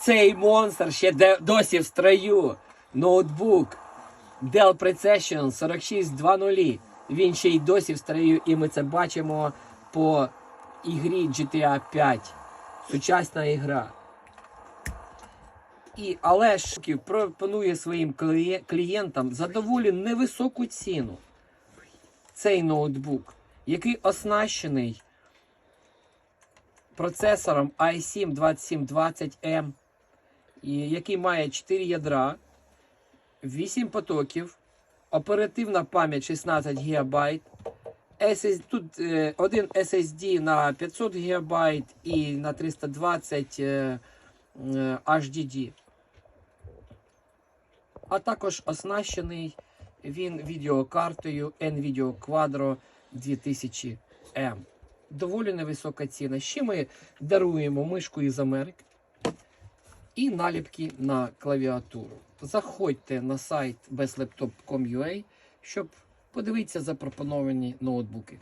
Цей монстр ще досі в строю. Ноутбук Dell Precision 4620. Він ще й досі в строю, і ми це бачимо по ігрі GTA 5. Сучасна ігра. І але ж пропонує своїм клієнтам за доволі невисоку ціну. Цей ноутбук, який оснащений процесором i7 2720M, і який має 4 ядра, 8 потоків, оперативна пам'ять 16 ГБ, тут е, один SSD на 500 ГБ і на 320 е, е, HDD. А також оснащений він відеокартою NVIDIA Quadro 2000M. Доволі невисока ціна. Ще ми даруємо мишку із Америки і наліпки на клавіатуру. Заходьте на сайт bezlaptop.com.ua, щоб подивитися запропоновані ноутбуки.